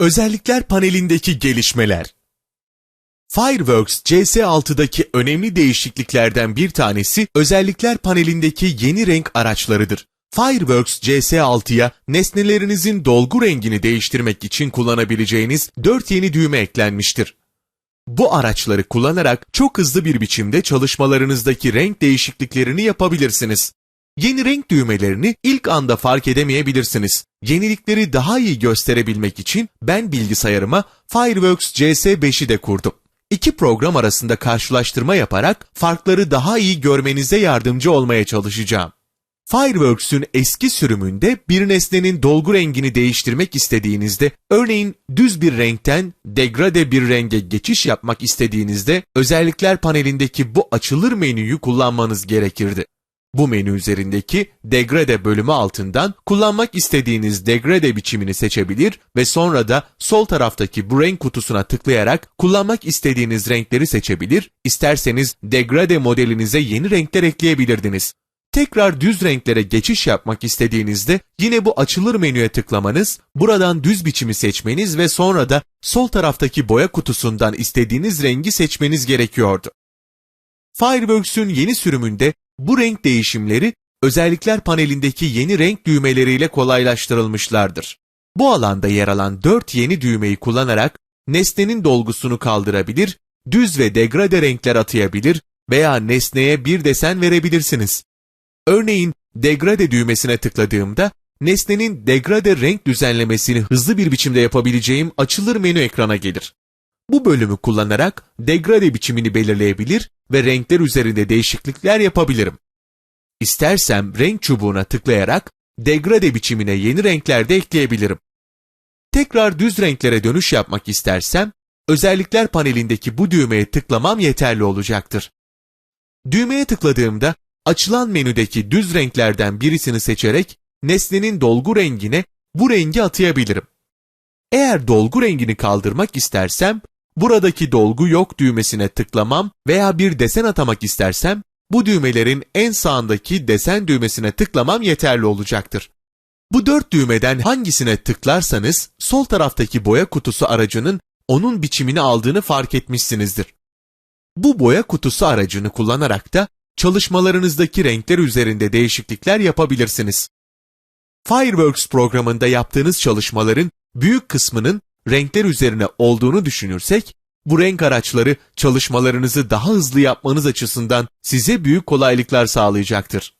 Özellikler panelindeki gelişmeler. Fireworks CS6'daki önemli değişikliklerden bir tanesi özellikler panelindeki yeni renk araçlarıdır. Fireworks CS6'ya nesnelerinizin dolgu rengini değiştirmek için kullanabileceğiniz 4 yeni düğme eklenmiştir. Bu araçları kullanarak çok hızlı bir biçimde çalışmalarınızdaki renk değişikliklerini yapabilirsiniz. Yeni renk düğmelerini ilk anda fark edemeyebilirsiniz. Yenilikleri daha iyi gösterebilmek için ben bilgisayarıma Fireworks CS5'i de kurdum. İki program arasında karşılaştırma yaparak farkları daha iyi görmenize yardımcı olmaya çalışacağım. Fireworks'ün eski sürümünde bir nesnenin dolgu rengini değiştirmek istediğinizde, örneğin düz bir renkten degrade bir renge geçiş yapmak istediğinizde, özellikler panelindeki bu açılır menüyü kullanmanız gerekirdi. Bu menü üzerindeki degrade bölümü altından kullanmak istediğiniz degrade biçimini seçebilir ve sonra da sol taraftaki bu renk kutusuna tıklayarak kullanmak istediğiniz renkleri seçebilir, isterseniz degrade modelinize yeni renkler ekleyebilirdiniz. Tekrar düz renklere geçiş yapmak istediğinizde yine bu açılır menüye tıklamanız, buradan düz biçimi seçmeniz ve sonra da sol taraftaki boya kutusundan istediğiniz rengi seçmeniz gerekiyordu. Fireworks'ün yeni sürümünde bu renk değişimleri özellikler panelindeki yeni renk düğmeleriyle kolaylaştırılmışlardır. Bu alanda yer alan 4 yeni düğmeyi kullanarak nesnenin dolgusunu kaldırabilir, düz ve degrade renkler atayabilir veya nesneye bir desen verebilirsiniz. Örneğin degrade düğmesine tıkladığımda nesnenin degrade renk düzenlemesini hızlı bir biçimde yapabileceğim açılır menü ekrana gelir. Bu bölümü kullanarak degrade biçimini belirleyebilir ve renkler üzerinde değişiklikler yapabilirim. İstersem renk çubuğuna tıklayarak degrade biçimine yeni renkler de ekleyebilirim. Tekrar düz renklere dönüş yapmak istersem, özellikler panelindeki bu düğmeye tıklamam yeterli olacaktır. Düğmeye tıkladığımda açılan menüdeki düz renklerden birisini seçerek nesnenin dolgu rengine bu rengi atayabilirim. Eğer dolgu rengini kaldırmak istersem, buradaki dolgu yok düğmesine tıklamam veya bir desen atamak istersem, bu düğmelerin en sağındaki desen düğmesine tıklamam yeterli olacaktır. Bu dört düğmeden hangisine tıklarsanız, sol taraftaki boya kutusu aracının onun biçimini aldığını fark etmişsinizdir. Bu boya kutusu aracını kullanarak da çalışmalarınızdaki renkler üzerinde değişiklikler yapabilirsiniz. Fireworks programında yaptığınız çalışmaların büyük kısmının renkler üzerine olduğunu düşünürsek, bu renk araçları çalışmalarınızı daha hızlı yapmanız açısından size büyük kolaylıklar sağlayacaktır.